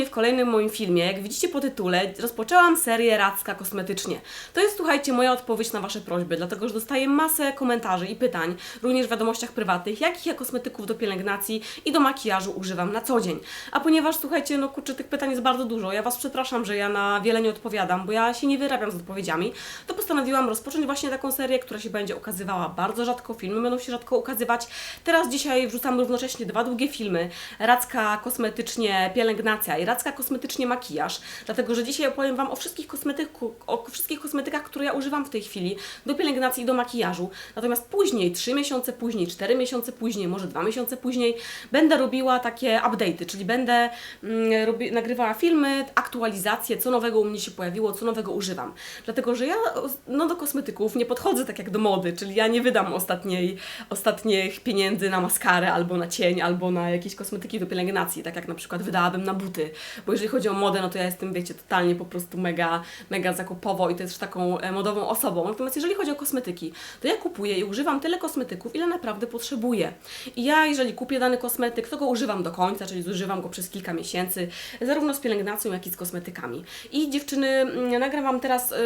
właśnie w kolejnym moim filmie, jak widzicie po tytule, rozpoczęłam serię Radzka Kosmetycznie. To jest, słuchajcie, moja odpowiedź na Wasze prośby, dlatego że dostaję masę komentarzy i pytań, również w wiadomościach prywatnych, jakich ja kosmetyków do pielęgnacji i do makijażu używam na co dzień. A ponieważ, słuchajcie, no kurczę, tych pytań jest bardzo dużo, ja Was przepraszam, że ja na wiele nie odpowiadam, bo ja się nie wyrabiam z odpowiedziami, to postanowiłam rozpocząć właśnie taką serię, która się będzie ukazywała bardzo rzadko, filmy będą się rzadko ukazywać. Teraz dzisiaj wrzucam równocześnie dwa długie filmy, Radzka Kosmetycznie Pielęgnacja i Radzka Kosmetycznie Makijaż, dlatego że dzisiaj opowiem Wam o wszystkich, o wszystkich kosmetykach, które ja używam w tej chwili do pielęgnacji i do makijażu. Natomiast później, 3 miesiące później, 4 miesiące później, może 2 miesiące później, będę robiła takie update'y, czyli będę mm, robi, nagrywała filmy, aktualizacje, co nowego u mnie się pojawiło, co nowego używam. Dlatego, że ja no, do kosmetyków nie podchodzę tak jak do mody, czyli ja nie wydam ostatniej, ostatnich pieniędzy na maskarę, albo na cień, albo na jakieś kosmetyki do pielęgnacji, tak jak na przykład wydałabym na buty. Bo jeżeli chodzi o modę, no to ja jestem, wiecie, totalnie po prostu mega, mega zakupowo i też taką e, modową osobą. Natomiast jeżeli chodzi o kosmetyki, to ja kupuję i używam tyle kosmetyków, ile naprawdę potrzebuję. I ja, jeżeli kupię dany kosmetyk, to go używam do końca, czyli zużywam go przez kilka miesięcy, zarówno z pielęgnacją, jak i z kosmetykami. I dziewczyny, mm, nagram Wam teraz y,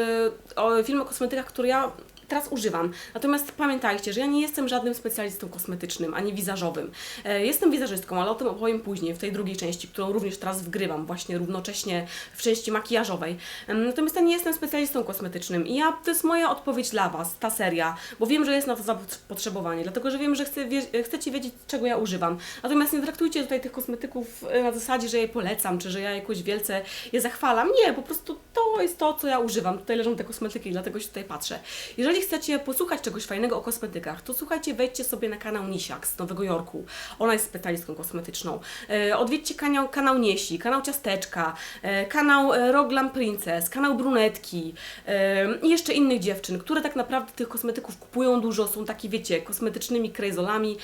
o film o kosmetykach, które ja teraz używam. Natomiast pamiętajcie, że ja nie jestem żadnym specjalistą kosmetycznym, ani wizażowym. E, Jestem wizażystką, ale o tym opowiem później, w tej drugiej części, którą również teraz wgrywam, właśnie równocześnie w części makijażowej. Natomiast ja nie jestem specjalistą kosmetycznym i ja, to jest moja odpowiedź dla Was, ta seria, bo wiem, że jest na to zapotrzebowanie, dlatego że wiem, że chcę, wie, chcecie wiedzieć, czego ja używam. Natomiast nie traktujcie tutaj tych kosmetyków e, na zasadzie, że je polecam, czy że ja jakoś wielce je zachwalam. Nie, po prostu to jest to, co ja używam. Tutaj leżą te kosmetyki, dlatego się tutaj patrzę. Jeżeli chcecie posłuchać czegoś fajnego o kosmetykach, to słuchajcie, wejdźcie sobie na kanał Nisiak z Nowego Jorku. Ona jest specjalistką kosmetyczną. E, odwiedźcie kanał, kanał Niesi, kanał Ciasteczka, e, kanał e, Roglam Princess, kanał Brunetki i jeszcze innych dziewczyn, które tak naprawdę tych kosmetyków kupują dużo, są takie, wiecie, kosmetycznymi krejzolami,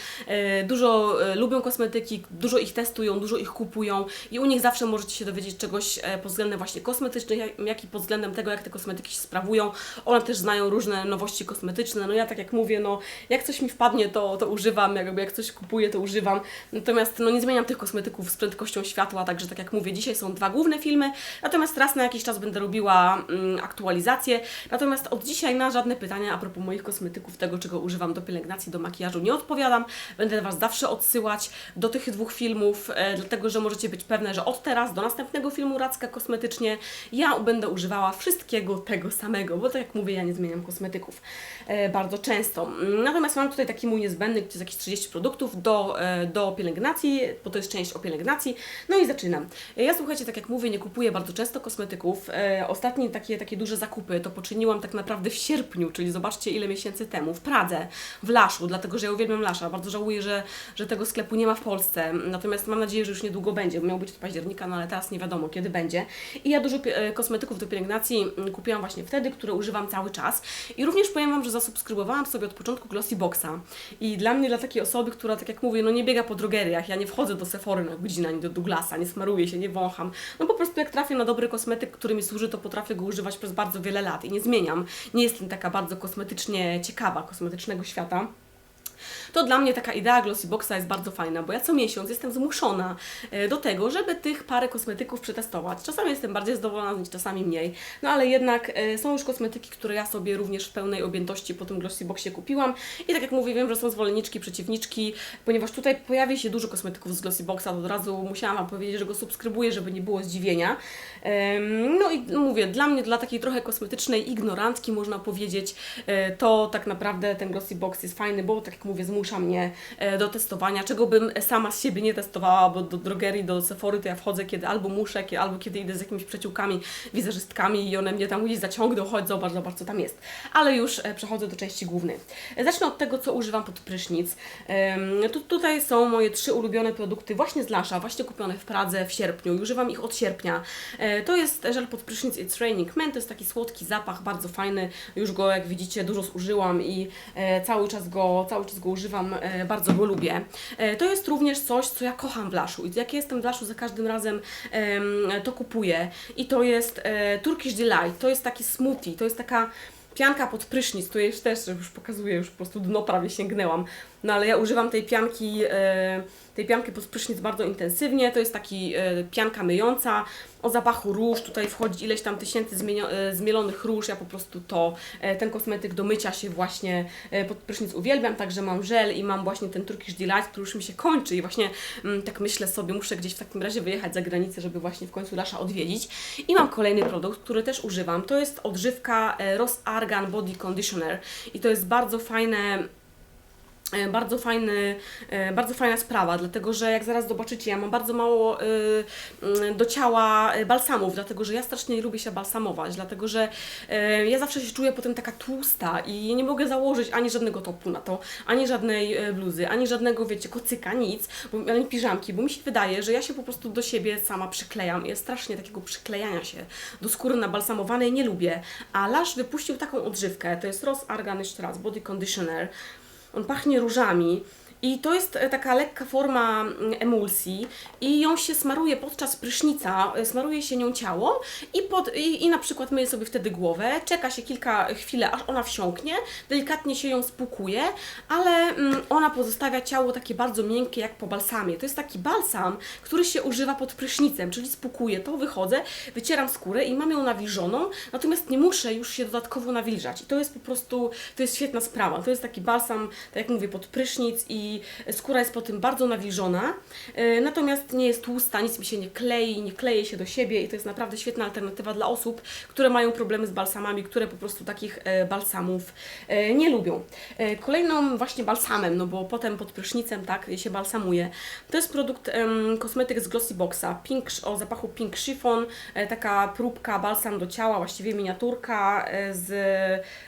dużo lubią kosmetyki, dużo ich testują, dużo ich kupują i u nich zawsze możecie się dowiedzieć czegoś pod względem właśnie kosmetycznych, jak, i pod względem tego, jak te kosmetyki się sprawują. One też znają różne nowości kosmetyczne. No ja tak jak mówię, no jak coś mi wpadnie, to, to używam, jakby jak coś kupuję, to używam. Natomiast no nie zmieniam tych kosmetyków z prędkością światła, także tak jak mówię, dzisiaj są dwa główne filmy, natomiast raz na jakiś czas będę robiła mm, aktualizację. Natomiast od dzisiaj na żadne pytania a propos moich kosmetyków, tego czego używam do pielęgnacji, do makijażu nie odpowiadam. Będę Was zawsze odsyłać do tych dwóch filmów, e, dlatego że możecie być pewne, że od teraz do następnego filmu Radzka Kosmetycznie ja będę używała wszystkiego tego samego, bo tak jak mówię, ja nie zmieniam kosmetyków e, bardzo często. Natomiast mam tutaj taki mój niezbędny, gdzie jest jakieś 30 produktów do, e, do pielęgnacji, bo to jest część o pielęgnacji. No i zaczynam. E, Ja słuchajcie, tak jak mówię, nie kupuję bardzo często kosmetyków. Ostatnie takie, takie duże zakupy to poczyniłam tak naprawdę w sierpniu, czyli zobaczcie ile miesięcy temu, w Pradze, w Laszu, dlatego że ja uwielbiam Lasza. Bardzo żałuję, że, że tego sklepu nie ma w Polsce. Natomiast mam nadzieję, że już niedługo będzie. Miał być od października, no ale teraz nie wiadomo kiedy będzie. I ja dużo kosmetyków do pielęgnacji mm, kupiłam właśnie wtedy, które używam cały czas. I również powiem Wam, że zasubskrybowałam sobie od początku Glossy Boxa. I dla mnie, dla takiej osoby, która tak jak mówię, no nie biega po drogeriach, ja nie wchodzę do Sephory na godzinę, ani do Douglasa, nie smaruję się, nie wącham. No po prostu jak trafię na dobry kosmetyk, który mi służy, to potrafię go używać przez bardzo wiele lat i nie zmieniam. Nie jestem taka bardzo kosmetycznie ciekawa kosmetycznego świata to dla mnie taka idea Glossy Boxa jest bardzo fajna, bo ja co miesiąc jestem zmuszona e, do tego, żeby tych parę kosmetyków przetestować. Czasami jestem bardziej zadowolona z czasami mniej, no ale jednak e, są już kosmetyki, które ja sobie również w pełnej objętości po tym Glossy Boxie kupiłam i tak jak mówię, wiem, że są zwolenniczki, przeciwniczki, ponieważ tutaj pojawi się dużo kosmetyków z Glossy Boxa, to od razu musiałam Wam powiedzieć, że go subskrybuję, żeby nie było zdziwienia. No i mówię, dla mnie, dla takiej trochę kosmetycznej ignorantki można powiedzieć, e, to tak naprawdę ten Glossy Box jest fajny, bo tak jak mówię, zmusza mnie e, do testowania, czego bym sama z siebie nie testowała, bo do drogerii, do Sephory to ja wchodzę, kiedy albo muszę, kie- albo kiedy idę z jakimiś przyjaciółkami, wizerzystkami i one mnie tam gdzieś zaciągną, chodź, zobacz, zobacz, co tam jest. Ale już e, przechodzę do części głównej. E, Zacznę od tego, co używam pod prysznic. Tu, tutaj są moje trzy ulubione produkty właśnie z Lasza, właśnie kupione w Pradze w sierpniu używam ich od sierpnia. To jest żel pod prysznic It's Raining Man, to jest taki słodki zapach, bardzo fajny. Już go, jak widzicie, dużo zużyłam i cały czas go, cały czas go używam, e, bardzo go lubię. E, To jest również coś, co ja kocham w Laszu i jak jestem w Laszu, za każdym razem em, to kupuję. I to jest e, Turkish Delight, to jest taki smoothie, to jest taka pianka pod prysznic, tu jest też już pokazuję, już po prostu dno prawie sięgnęłam. No ale ja używam tej pianki, tej pianki pod prysznic bardzo intensywnie. To jest taki e, pianka myjąca o zapachu róż. Tutaj wchodzi ileś tam tysięcy zmienio- e, zmielonych róż. Ja po prostu to, e, ten kosmetyk do mycia się właśnie e, pod prysznic uwielbiam. Także mam żel i mam właśnie ten Turkish Delight, który już mi się kończy i właśnie mm, tak myślę sobie, muszę gdzieś w takim razie wyjechać za granicę, żeby właśnie w końcu Lasza odwiedzić. I mam kolejny produkt, który też używam. To jest odżywka e, Ross Argan Body Conditioner i to jest bardzo fajne Bardzo, fajny, e, bardzo fajna sprawa, dlatego że jak zaraz zobaczycie, ja mam bardzo mało y, y, do ciała balsamów, dlatego że ja strasznie nie lubię się balsamować, dlatego że ja zawsze się czuję potem taka tłusta i nie mogę założyć ani żadnego topu na to, ani żadnej e, bluzy, ani żadnego, wiecie, kocyka, nic, bo, ani piżamki, bo mi się wydaje, że ja się po prostu do siebie sama przyklejam. Ja strasznie takiego przyklejania się do skóry nabalsamowanej nie lubię, a Lush wypuścił taką odżywkę, to jest Ross Argan jeszcze raz, Body Conditioner, on pachnie różami. I to jest e, taka lekka forma mm, emulsji i ją się smaruje podczas prysznica, e, smaruje się nią ciało i, pod, i, i na przykład myje sobie wtedy głowę, czeka się kilka chwil, aż ona wsiąknie, delikatnie się ją spłukuje, ale mm, ona pozostawia ciało takie bardzo miękkie jak po balsamie. To jest taki balsam, który się używa pod prysznicem, czyli spłukuję to, wychodzę, wycieram skórę i mam ją nawilżoną, natomiast nie muszę już się dodatkowo nawilżać. I to jest po prostu, to jest świetna sprawa. To jest taki balsam, tak jak mówię, pod prysznic i skóra jest po tym bardzo nawilżona, e, natomiast nie jest tłusta, nic mi się nie klei, nie kleje się do siebie i to jest naprawdę świetna alternatywa dla osób, które mają problemy z balsamami, które po prostu takich e, balsamów e, nie lubią. Kolejną właśnie balsamem, no bo potem pod prysznicem tak się balsamuje, to jest produkt kosmetyk z Glossyboxa, pink, o zapachu Pink Chiffon, taka próbka balsam do ciała, właściwie miniaturka z,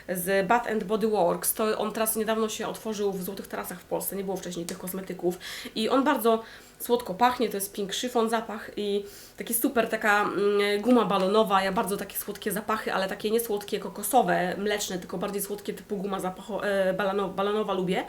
z Bath and Body Works. To on teraz niedawno się otworzył w Złotych Tarasach w Polsce, nie było wcześniej tych kosmetyków i on bardzo słodko pachnie, to jest pink chiffon zapach i taki super taka mm, guma balonowa, ja bardzo takie słodkie zapachy, ale takie nie słodkie kokosowe, mleczne, tylko bardziej słodkie typu guma zapacho, e, balano, balonowa lubię.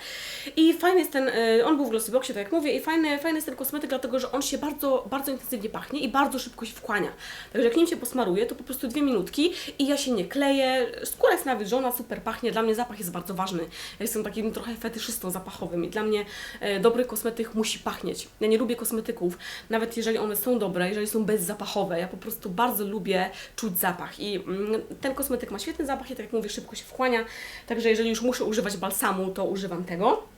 I fajny jest ten, e, on był w Glossyboxie, tak jak mówię i fajny, fajny jest ten kosmetyk, dlatego że on się bardzo, bardzo intensywnie pachnie i bardzo szybko się wchłania, także jak nim się posmaruje, to po prostu dwie minutki i ja się nie kleję, skóra jest nawilżona, super pachnie, dla mnie zapach jest bardzo ważny, ja jestem takim trochę fetyszystą zapachowym i dla mnie e, dobry kosmetyk musi pachnieć, ja nie lubię kosmetyków, nawet jeżeli one są dobre, jeżeli są bezzapachowe. Ja po prostu bardzo lubię czuć zapach i mm, ten kosmetyk ma świetny zapach i tak jak mówię, szybko się wchłania, także jeżeli już muszę używać balsamu, to używam tego.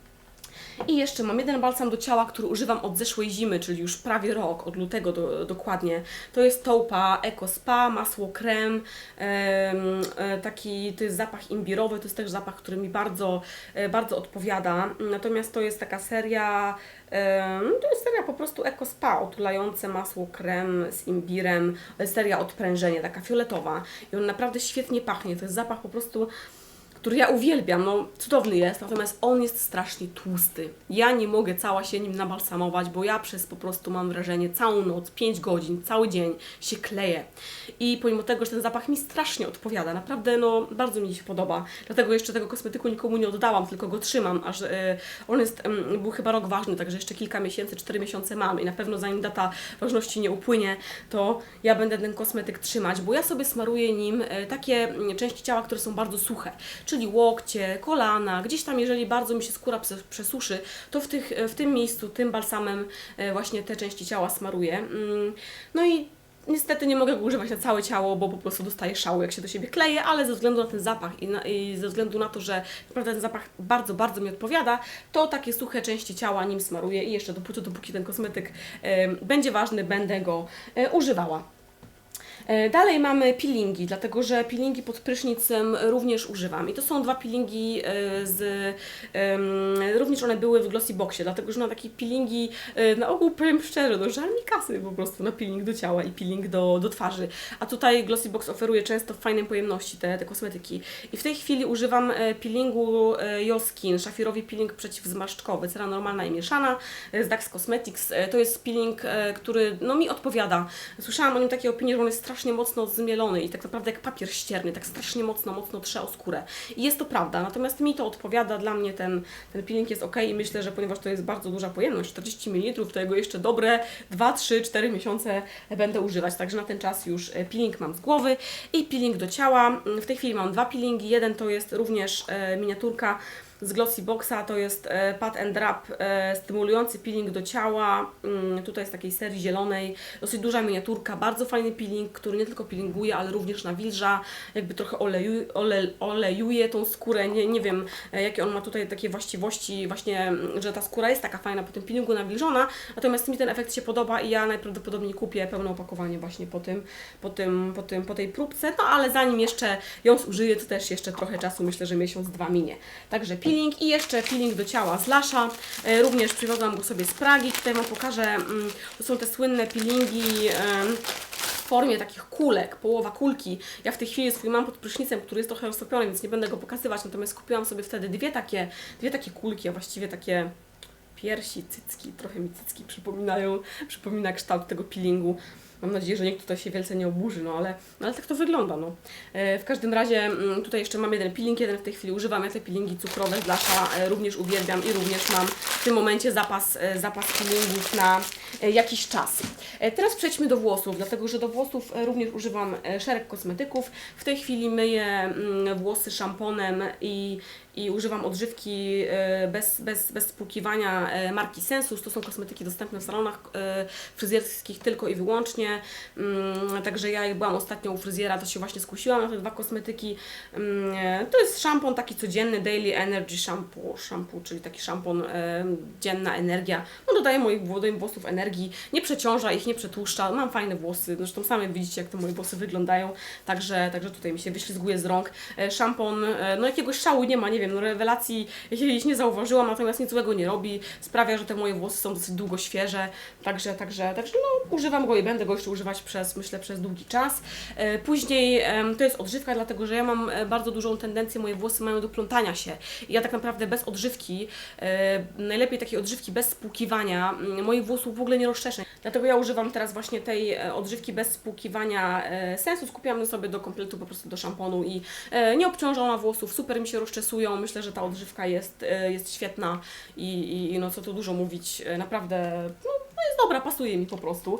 I jeszcze mam jeden balsam do ciała, który używam od zeszłej zimy, czyli już prawie rok, od lutego do, dokładnie. To jest Taupa Eco Spa, masło krem, em, e, taki, to jest zapach imbirowy, to jest też zapach, który mi bardzo, e, bardzo odpowiada. Natomiast to jest taka seria, em, to jest seria po prostu Eco Spa, otulające masło krem z imbirem, e, seria odprężenie, taka fioletowa. I on naprawdę świetnie pachnie, to jest zapach po prostu który ja uwielbiam, no cudowny jest, natomiast on jest strasznie tłusty. Ja nie mogę cała się nim nabalsamować, bo ja przez po prostu mam wrażenie całą noc, 5 godzin, cały dzień się kleję. I pomimo tego, że ten zapach mi strasznie odpowiada, naprawdę no bardzo mi się podoba. Dlatego jeszcze tego kosmetyku nikomu nie oddałam, tylko go trzymam, aż e, on jest, em, był chyba rok ważny, także jeszcze kilka miesięcy, 4 miesiące mam i na pewno zanim data ważności nie upłynie, to ja będę ten kosmetyk trzymać, bo ja sobie smaruję nim e, takie mm, części ciała, które są bardzo suche, czyli łokcie, kolana, gdzieś tam, jeżeli bardzo mi się skóra prze- przesuszy, to w, tych, w tym miejscu, tym balsamem e, właśnie te części ciała smaruję. Mm, No i niestety nie mogę go używać na całe ciało, bo po prostu dostaję szału, jak się do siebie kleję, ale ze względu na ten zapach i, na, i ze względu na to, że naprawdę ten zapach bardzo, bardzo mi odpowiada, to takie suche części ciała nim smaruję i jeszcze dopóty, dopóki ten kosmetyk e, będzie ważny, będę go e, używała. E, Dalej mamy peelingi, dlatego że peelingi pod prysznicem również używam. I to są dwa peelingi e, z. również one były w Glossy Boxie, dlatego że na takie peelingi, e, na ogół powiem szczerze, no żal mi kasy po prostu na peeling do ciała i peeling do, do twarzy. A tutaj Glossy Box oferuje często w fajnej pojemności te, te kosmetyki. I w tej chwili używam peelingu Joskin, szafirowy peeling przeciwzmarszczkowy, cera normalna i mieszana z Dax Cosmetics. To jest peeling, który no, mi odpowiada. Słyszałam o nim takie opinie, że on jest strasznie mocno zmielony i tak naprawdę jak papier ścierny, tak strasznie mocno, mocno trze o skórę. I jest to prawda, natomiast mi to odpowiada, dla mnie ten, ten peeling jest ok i myślę, że ponieważ to jest bardzo duża pojemność, 40 ml, to jego jeszcze dobre 2, 3, 4 miesiące będę używać, także na ten czas już e, peeling mam z głowy i peeling do ciała. W tej chwili mam dwa peelingi, jeden to jest również e, miniaturka z Glossy Boxa, to jest e, Pat and Wrap, e, stymulujący peeling do ciała, mm, tutaj z takiej serii zielonej, dosyć duża miniaturka, bardzo fajny peeling, który nie tylko peelinguje, ale również nawilża, jakby trochę oleju, ole, olejuje tą skórę, nie, nie wiem e, jakie on ma tutaj takie właściwości, właśnie, mm, że ta skóra jest taka fajna po tym peelingu nawilżona, natomiast mi ten efekt się podoba i ja najprawdopodobniej kupię pełne opakowanie właśnie po tym, po tym, po tym, po tej próbce, no ale zanim jeszcze ją zużyję, to też jeszcze trochę czasu, myślę, że miesiąc, dwa minie. Także peeling i jeszcze peeling do ciała z Lasza, e, również przywiozłam go sobie z Pragi, tutaj Wam pokażę, mm, to są te słynne peelingi, w formie takich kulek, połowa kulki. Ja w tej chwili swój mam pod prysznicem, który jest trochę roztopiony, więc nie będę go pokazywać, natomiast kupiłam sobie wtedy dwie takie, dwie takie kulki, a właściwie takie piersi, cycki, trochę mi cycki przypominają, przypomina kształt tego peelingu. Mam nadzieję, że nikt tutaj się wielce nie oburzy, no ale, no ale tak to wygląda, no. E, w każdym razie mm, tutaj jeszcze mam jeden peeling, jeden w tej chwili używam, ja te peelingi cukrowe z Lasza e, również uwielbiam i również mam w tym momencie zapas, e, zapas peelingów na jakiś czas. Teraz przejdźmy do włosów, dlatego że do włosów również używam szereg kosmetyków. W tej chwili myję mm, włosy szamponem i, i używam odżywki e, bez, bez, bez spłukiwania e, marki Sensus. To są kosmetyki dostępne w salonach e, fryzjerskich tylko i wyłącznie. Mm, Także ja jak byłam ostatnio u fryzjera, to się właśnie skusiłam na te dwa kosmetyki. Mm, To jest szampon taki codzienny, Daily Energy Shampoo, shampoo czyli taki szampon dzienna energia. No dodaje moich włosów energii, nie przeciąża ich, nie przetłuszcza. Mam fajne włosy, zresztą sami widzicie jak te moje włosy wyglądają. Także, także tutaj mi się wyślizguje z rąk. Szampon, no jakiegoś szału nie ma, nie wiem, no rewelacji jakiejś nie zauważyłam, natomiast nic złego nie robi. Sprawia, że te moje włosy są dosyć długo świeże. Także, także, także no używam go i będę go jeszcze używać przez, myślę, przez długi czas. E, Później to jest odżywka, dlatego że ja mam e, bardzo dużą tendencję, moje włosy mają do plątania się. I ja tak naprawdę bez odżywki, e, najlepiej takiej odżywki bez spłukiwania, mm, moich włosów w ogóle nie rozczeszę. Dlatego ja używam teraz właśnie tej odżywki bez spłukiwania sensu. Skupiam sobie do kompletu, po prostu do szamponu i nie obciąża włosów, super mi się rozczesują. Myślę, że ta odżywka jest, e, jest świetna i, i, no co tu dużo mówić, e, naprawdę no, no jest dobra, pasuje mi po prostu.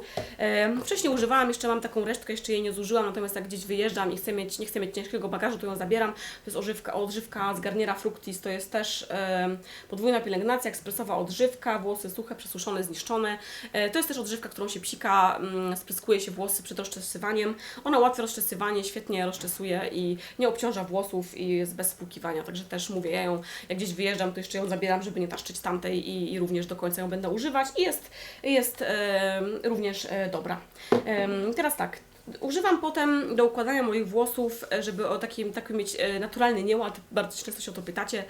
Wcześniej używałam, jeszcze mam taką resztkę, jeszcze jej nie zużyłam, natomiast jak gdzieś wyjeżdżam i chcę mieć, nie chcę mieć ciężkiego bagażu, to ją zabieram. To jest odżywka, odżywka z Garniera Fructis, to jest też podwójna pielęgnacja, ekspresowa odżywka, włosy suche, przesuszone, zniszczone. E, to jest też odżywka, którą się psika, mm, spryskuje się włosy przed rozczesywaniem. Ona ułatwia rozczesywanie, świetnie rozczesuje i nie obciąża włosów i jest bez spłukiwania, także też mówię, ja ją, jak gdzieś wyjeżdżam, to jeszcze ją zabieram, żeby nie taszczyć tamtej i, i również do końca ją będę używać i jest, jest e, również e, dobra. Teraz tak, Używam potem do układania moich włosów, e, żeby o takim, taki mieć e, naturalny nieład. Bardzo często się o to pytacie.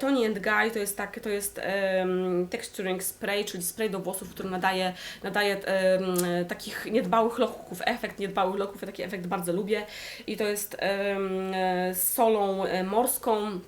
Tony and Guy to jest, tak, to jest em, texturing spray, czyli spray do włosów, który nadaje, nadaje em, takich niedbałych loków, efekt niedbałych loków. Ja taki efekt bardzo lubię. I to jest z solą morską.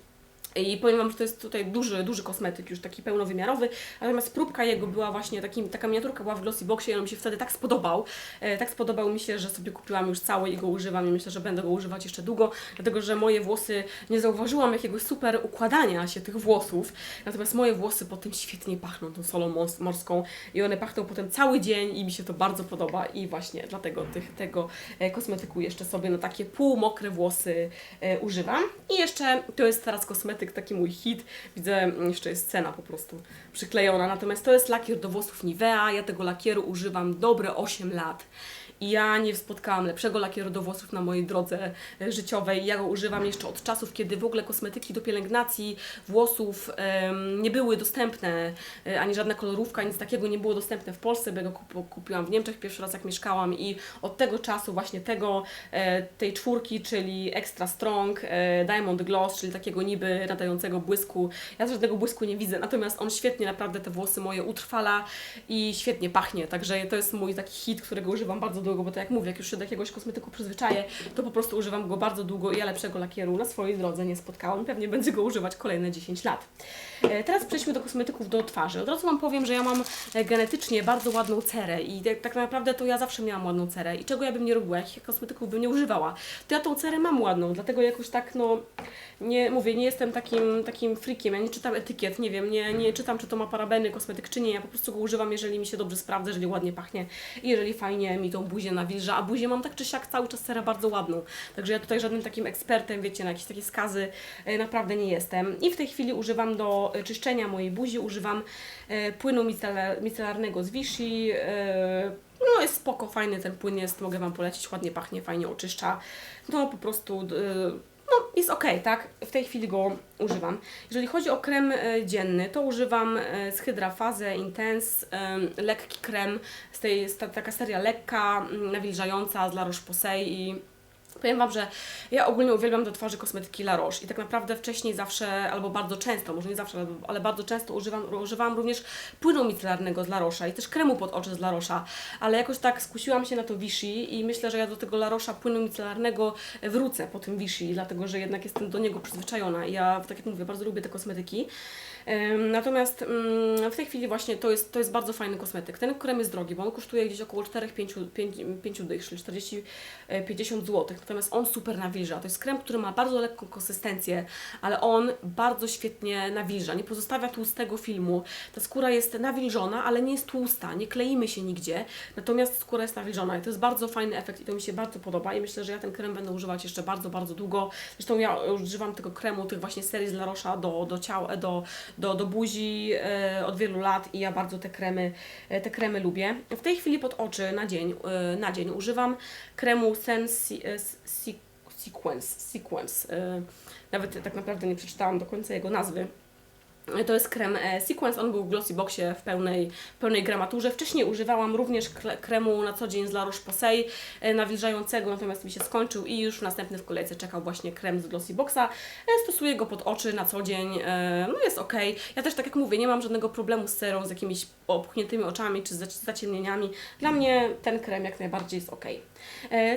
I powiem Wam, że to jest tutaj duży, duży kosmetyk, już taki pełnowymiarowy, natomiast próbka jego była właśnie, takim, taka miniaturka była w Glossy Boxie i on mi się wtedy tak spodobał, e, tak spodobał mi się, że sobie kupiłam już cały i go używam i myślę, że będę go używać jeszcze długo, dlatego, że moje włosy, nie zauważyłam jakiegoś super układania się tych włosów, natomiast moje włosy potem świetnie pachną tą solą mors- morską i one pachną potem cały dzień i mi się to bardzo podoba i właśnie dlatego tych, tego e, kosmetyku jeszcze sobie na takie półmokre włosy e, używam. I jeszcze to jest teraz kosmetyk, taki mój hit. Widzę, mm, jeszcze jest cena po prostu przyklejona. Natomiast to jest lakier do włosów Nivea. Ja tego lakieru używam dobre 8 lat. I ja nie spotkałam lepszego lakieru do włosów na mojej drodze e, życiowej. Ja go używam jeszcze od czasów, kiedy w ogóle kosmetyki do pielęgnacji włosów nie były dostępne, e, ani żadna kolorówka, nic takiego nie było dostępne w Polsce, bo ja go kup- kupiłam w Niemczech pierwszy raz jak mieszkałam i od tego czasu właśnie tego, e, tej czwórki, czyli Extra Strong, e, Diamond Gloss, czyli takiego niby nadającego błysku. Ja żadnego błysku nie widzę, natomiast on świetnie naprawdę te włosy moje utrwala i świetnie pachnie, także to jest mój taki hit, którego używam bardzo długo, bo tak jak mówię, jak już się do jakiegoś kosmetyku przyzwyczaję, to po prostu używam go bardzo długo i ja lepszego lakieru na swojej drodze nie spotkałam. Pewnie będę go używać kolejne 10 lat. E, Teraz przejdźmy do kosmetyków do twarzy. Od razu Wam powiem, że ja mam e, genetycznie bardzo ładną cerę i tak, tak naprawdę to ja zawsze miałam ładną cerę i czego ja bym nie robiła, jakich kosmetyków bym nie używała, to ja tą cerę mam ładną, dlatego jakoś tak, no, nie mówię, nie jestem takim, takim freakiem, ja nie czytam etykiet, nie wiem, nie, nie czytam, czy to ma parabeny, kosmetyk, czy nie, ja po prostu go używam, jeżeli mi się dobrze sprawdza, jeżeli ładnie pachnie i jeżeli fajnie mi tą błyszczy buzię nawilża, a buzię mam tak czy siak cały czas serę bardzo ładną. Także ja tutaj żadnym takim ekspertem, wiecie, na jakieś takie skazy e, naprawdę nie jestem. I w tej chwili używam do e, czyszczenia mojej buzi, używam e, płynu micelar- micelarnego z Vichy. No jest spoko, fajny ten płyn jest, mogę Wam polecić, ładnie pachnie, fajnie oczyszcza. No po prostu... No, jest ok, tak? W tej chwili go używam. Jeżeli chodzi o krem e, dzienny, to używam e, z Hydra Faze Intense, lekki krem, z tej, jest ta, taka seria lekka, mm, nawilżająca z La Roche-Posay i Powiem Wam, że ja ogólnie uwielbiam do twarzy kosmetyki La Roche i tak naprawdę wcześniej zawsze, albo bardzo często, może nie zawsze, ale, bardzo często używam, używałam również płynu micelarnego z La Roche'a i też kremu pod oczy z La Roche'a, ale jakoś tak skusiłam się na to Vichy i myślę, że ja do tego La Roche'a płynu micelarnego wrócę po tym Vichy, dlatego że jednak jestem do niego przyzwyczajona i ja, tak jak mówię, bardzo lubię te kosmetyki. Natomiast ym, w tej chwili właśnie to jest, to jest bardzo fajny kosmetyk. Ten krem jest drogi, bo on kosztuje gdzieś około 4-5 dych, czyli 40-50 zł. Natomiast on super nawilża. To jest krem, który ma bardzo lekką konsystencję, ale on bardzo świetnie nawilża. Nie pozostawia tłustego filmu. Ta skóra jest nawilżona, ale nie jest tłusta. Nie kleimy się nigdzie. Natomiast skóra jest nawilżona i to jest bardzo fajny efekt i to mi się bardzo podoba i myślę, że ja ten krem będę używać jeszcze bardzo, bardzo długo. Zresztą ja używam tego kremu, tych właśnie serii z La Roche'a do, do ciała, do, do, do buzi e, od wielu lat i ja bardzo te kremy, e, te kremy lubię. W tej chwili pod oczy na dzień, e, na dzień używam kremu Sensi, e, Si- Sequence, Sequence. Nawet tak naprawdę nie przeczytałam do końca jego nazwy. To jest krem e, Sequence, on był w Glossy Boxie w pełnej, pełnej gramaturze. Wcześniej używałam również kremu na co dzień z La Roche-Posay e, nawilżającego, natomiast mi się skończył i już następny w kolejce czekał właśnie krem z Glossy Boxa. E, Stosuję go pod oczy na co dzień, no jest ok. Ja też tak jak mówię, nie mam żadnego problemu z serą, z jakimiś opuchniętymi oczami czy z zac- zaciemnieniami. Dla mnie ten krem jak najbardziej jest ok.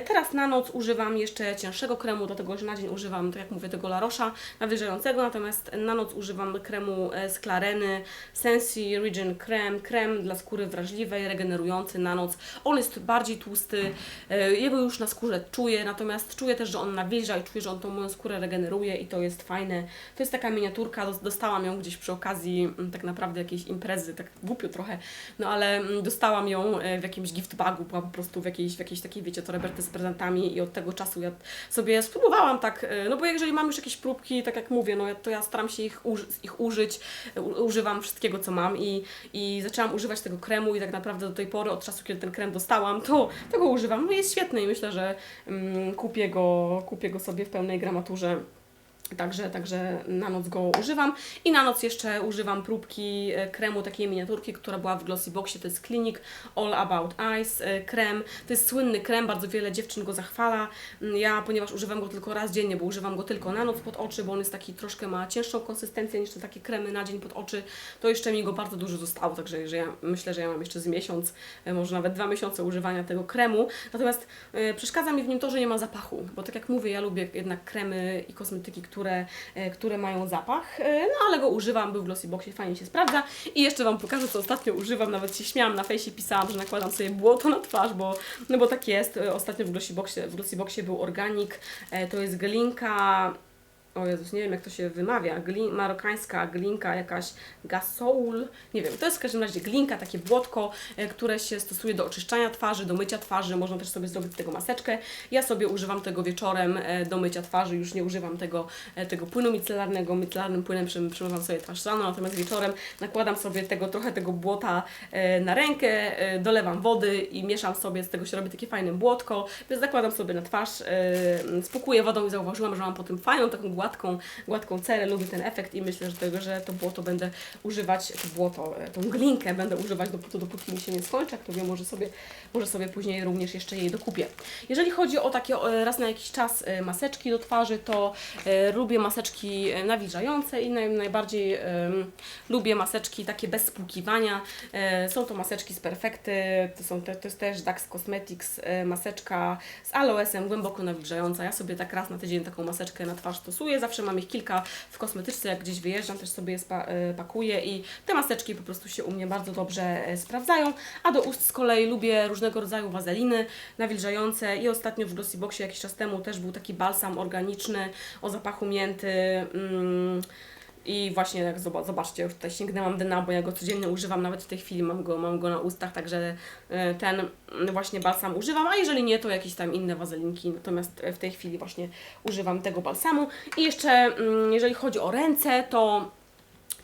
Teraz na noc używam jeszcze cięższego kremu, dlatego że na dzień używam, tak jak mówię, tego La Roche'a nawilżającego, natomiast na noc używam kremu z Clareny Sensi Regen Krem, krem dla skóry wrażliwej, regenerujący na noc. On jest bardziej tłusty, e, jego już na skórze czuję, natomiast czuję też, że on nawilża i czuję, że on tą moją skórę regeneruje i to jest fajne. To jest taka miniaturka, dos- dostałam ją gdzieś przy okazji mm, tak naprawdę jakiejś imprezy, tak głupio trochę, no ale mm, dostałam ją e, w jakimś gift bagu, była po prostu w jakiejś, w jakiejś takiej, wiecie, toreberty z prezentami i od tego czasu ja sobie spróbowałam tak, e, no bo jeżeli mam już jakieś próbki, tak jak mówię, no to ja staram się ich, uży, ich użyć, używam wszystkiego, co mam i, i zaczęłam używać tego kremu i tak naprawdę do tej pory, od czasu, kiedy ten krem dostałam, to, to go używam. No jest świetny i myślę, że mm, kupię, go, kupię go sobie w pełnej gramaturze. Także, także na noc go używam i na noc jeszcze używam próbki e, kremu takiej miniaturki, która była w Glossy Boxie, to jest Clinic All About Eyes krem. To jest słynny krem, bardzo wiele dziewczyn go zachwala. Mm, Ja, ponieważ używam go tylko raz dziennie, bo używam go tylko na noc pod oczy, bo on jest taki troszkę ma cięższą konsystencję niż te takie kremy na dzień pod oczy, to jeszcze mi go bardzo dużo zostało, także że ja myślę, że ja mam jeszcze z miesiąc, e, może nawet dwa miesiące używania tego kremu. Natomiast e, przeszkadza mi w nim to, że nie ma zapachu, bo tak jak mówię, ja lubię jednak kremy i kosmetyki, które, e, które mają zapach, e, no ale go używam, był w Glossy Boxie, fajnie się sprawdza. I jeszcze Wam pokażę, co ostatnio używam, nawet się śmiałam na fejsie, pisałam, że nakładam sobie błoto na twarz, bo, no bo tak jest, E, ostatnio w Glossy Boxie, w Glossy Boxie był organik, to jest glinka, o Jezus, nie wiem jak to się wymawia, Glin, marokańska glinka, jakaś gasoul, nie wiem, to jest w każdym razie glinka, takie błotko, e, które się stosuje do oczyszczania twarzy, do mycia twarzy, można też sobie zrobić tego maseczkę. Ja sobie używam tego wieczorem e, do mycia twarzy, już nie używam tego, e, tego płynu micelarnego, micelarnym płynem przym- przymywam sobie twarz rano, natomiast wieczorem nakładam sobie tego, trochę tego błota na rękę, dolewam wody i mieszam sobie, z tego się robi takie fajne błotko, więc zakładam sobie na twarz, spłukuję wodą i zauważyłam, że mam po tym fajną, taką gładką, gładką cerę, lubię ten efekt i myślę, że, tego, że to błoto będę używać, to błoto, e, tą glinkę będę używać dopóty, dopóki mi się nie skończy, jak to wiem, może sobie, może sobie później również jeszcze jej dokupię. Jeżeli chodzi o takie raz na jakiś czas e, maseczki do twarzy, to e, lubię maseczki nawilżające i naj, najbardziej lubię maseczki takie bez spłukiwania. Są to maseczki z Perfekty, to, są te, to jest też Dax Cosmetics maseczka z aloesem, głęboko nawilżająca. Ja sobie tak raz na tydzień taką maseczkę na twarz stosuję, zawsze mam ich kilka w kosmetyczce, jak gdzieś wyjeżdżam, też sobie je e, pakuję i te maseczki po prostu się u mnie bardzo dobrze e, sprawdzają. A do ust z kolei lubię różnego rodzaju wazeliny nawilżające i ostatnio w Glossy Boxie jakiś czas temu też był taki balsam organiczny o zapachu mięty. Mm, I właśnie jak zoba- zobaczcie, już tutaj sięgnęłam dna, bo ja go codziennie używam, nawet w tej chwili mam go, mam go na ustach, także e, ten właśnie balsam używam, a jeżeli nie, to jakieś tam inne wazelinki, natomiast e, w tej chwili właśnie używam tego balsamu. I jeszcze mm, jeżeli chodzi o ręce, to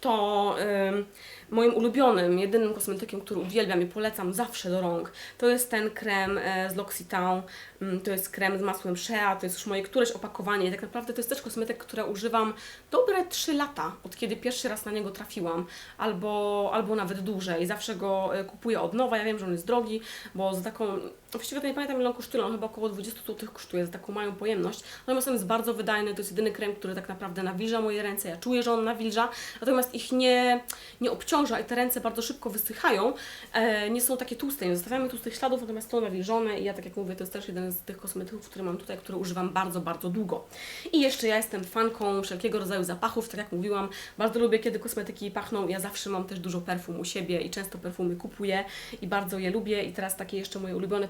to ym, moim ulubionym, jedynym kosmetykiem, który uwielbiam i polecam zawsze do rąk, to jest ten krem e, z L'Occitane. Ym, To jest krem z masłem Shea, to jest już moje któreś opakowanie i tak naprawdę to jest też kosmetyk, który używam dobre 3 lata, od kiedy pierwszy raz na niego trafiłam, albo, albo nawet dłużej. Zawsze go e, kupuję od nowa, ja wiem, że on jest drogi, bo za taką, właściwie nie pamiętam ile on kosztuje, on chyba około 20 zł kosztuje, za taką mają pojemność, natomiast on jest bardzo wydajny, to jest jedyny krem, który tak naprawdę nawilża moje ręce, ja czuję, że on nawilża, natomiast ich nie, nie obciąża i te ręce bardzo szybko wysychają, e, nie są takie tłuste, nie zostawiamy tłustych śladów, natomiast są nawilżone i ja tak jak mówię, to jest też jeden z tych kosmetyków, które mam tutaj, które używam bardzo, bardzo długo. I jeszcze ja jestem fanką wszelkiego rodzaju zapachów, tak jak mówiłam, bardzo lubię, kiedy kosmetyki pachną, ja zawsze mam też dużo perfum u siebie i często perfumy kupuję i bardzo je lubię. I teraz takie jeszcze moje ulubione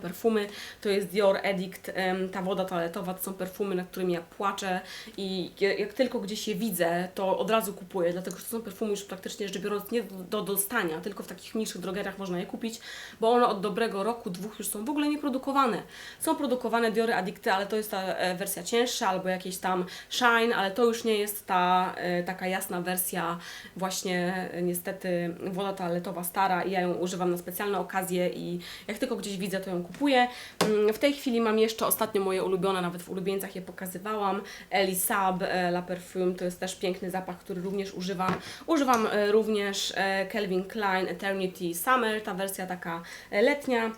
to jest Dior Edict, ta woda toaletowa, to są perfumy, nad którymi ja płaczę i jak tylko gdzieś je widzę, to od razu kupuję, dlatego że to są perfumy już praktycznie rzecz biorąc nie do dostania, tylko w takich mniejszych drogeriach można je kupić, bo one od dobrego roku, dwóch już są w ogóle nieprodukowane. Są produkowane Diory Addicty, ale to jest ta e, wersja cięższa albo jakieś tam Shine, ale to już nie jest ta e, taka jasna wersja właśnie e, niestety woda toaletowa stara i ja ją używam na specjalne okazje i jak tylko gdzieś widzę, to ją kupuję. Mm, W tej chwili mam jeszcze ostatnio moje ulubione, nawet w ulubieńcach je pokazywałam. Elisab e, La Perfume, to jest też piękny zapach, który również używam. Używam e, również Calvin Klein Eternity Summer, ta wersja taka e, letnia.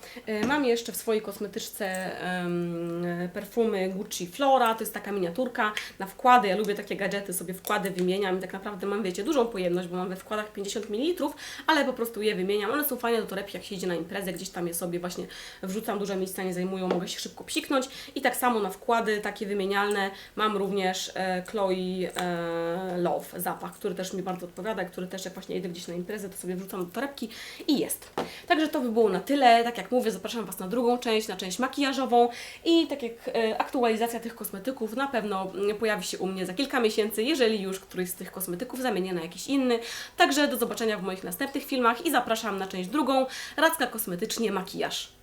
Mam jeszcze w swojej kosmetyczce perfumy Gucci Flora, to jest taka miniaturka na wkłady. Ja lubię takie gadżety, sobie wkłady wymieniam i tak naprawdę mam, wiecie, dużą pojemność, bo mam we wkładach 50 ml, ale po prostu je wymieniam. One są fajne do torebki, jak się idzie na imprezę, gdzieś tam je sobie właśnie wrzucam, dużo miejsca nie zajmują, mogę się szybko psiknąć. I tak samo na wkłady takie wymienialne mam również e, Chloe e, Love zapach, który też mi bardzo odpowiada, który też jak właśnie idę gdzieś na imprezę, to sobie wrzucam do torebki i jest. Także to by było na tyle. Tak jak mówię, zapraszam Was na drugą część, na część makijażową i tak jak e, aktualizacja tych kosmetyków na pewno mm, pojawi się u mnie za kilka miesięcy, jeżeli już któryś z tych kosmetyków zamienię na jakiś inny. Także do zobaczenia w moich następnych filmach i zapraszam na część drugą. Radzka kosmetycznie makijaż.